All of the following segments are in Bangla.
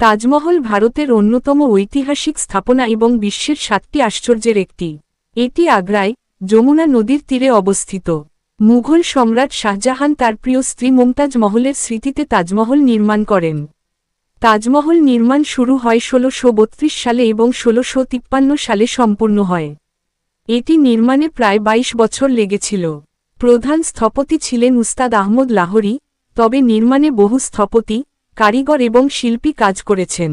তাজমহল ভারতের অন্যতম ঐতিহাসিক স্থাপনা এবং বিশ্বের সাতটি আশ্চর্যের একটি। এটি আগ্রায়, যমুনা নদীর তীরে অবস্থিত। মুঘল সম্রাট শাহজাহান তার প্রিয় স্ত্রী মুমতাজ মহলের স্মৃতিতে তাজমহল নির্মাণ করেন। তাজমহল নির্মাণ শুরু হয় ষোলোশো সালে এবং ষোলোশো সালে সম্পূর্ণ হয়। এটি নির্মাণে প্রায় ২২ বছর লেগেছিল। প্রধান স্থপতি ছিলেন উস্তাদ আহমদ লাহরি, তবে নির্মাণে বহু স্থপতি কারিগর এবং শিল্পী কাজ করেছেন।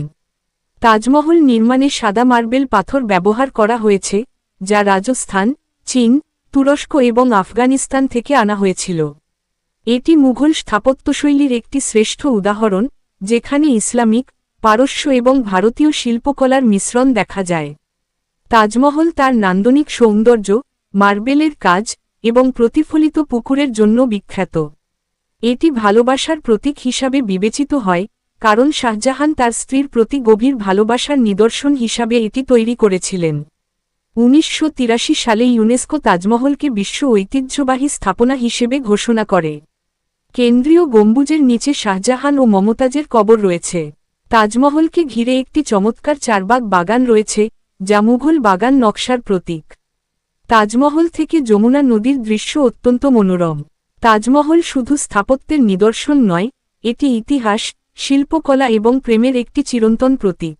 তাজমহল নির্মাণে সাদা মার্বেল পাথর ব্যবহার করা হয়েছে, যা রাজস্থান, চীন, তুরস্ক এবং আফগানিস্তান থেকে আনা হয়েছিল। এটি মুঘল স্থাপত্যশৈলীর একটি শ্রেষ্ঠ উদাহরণ, যেখানে ইসলামিক, পারস্য এবং ভারতীয় শিল্পকলার মিশ্রণ দেখা যায়। তাজমহল তার নান্দনিক সৌন্দর্য, মার্বেলের কাজ এবং প্রতিফলিত পুকুরের জন্য বিখ্যাত। এটি ভালোবাসার প্রতীক হিসাবে বিবেচিত হয়, কারণ শাহজাহান তার স্ত্রীর প্রতি গভীর ভালোবাসার নিদর্শন হিসাবে এটি তৈরি করেছিলেন। উনিশশো তিরাশি সালে ইউনেস্কো তাজমহলকে বিশ্ব ঐতিহ্যবাহী স্থাপনা হিসেবে ঘোষণা করে। কেন্দ্রীয় গম্বুজের নিচে শাহজাহান ও মমতাজের কবর রয়েছে। তাজমহলকে ঘিরে একটি চমৎকার চারবাগ বাগান রয়েছে, যা মুঘল বাগান নকশার প্রতীক। তাজমহল থেকে যমুনা নদীর দৃশ্য অত্যন্ত মনোরম। তাজমহল শুধু স্থাপত্যের নিদর্শন নয় এটি ইতিহাস শিল্পকলা এবং প্রেমের একটি চিরন্তন প্রতীক।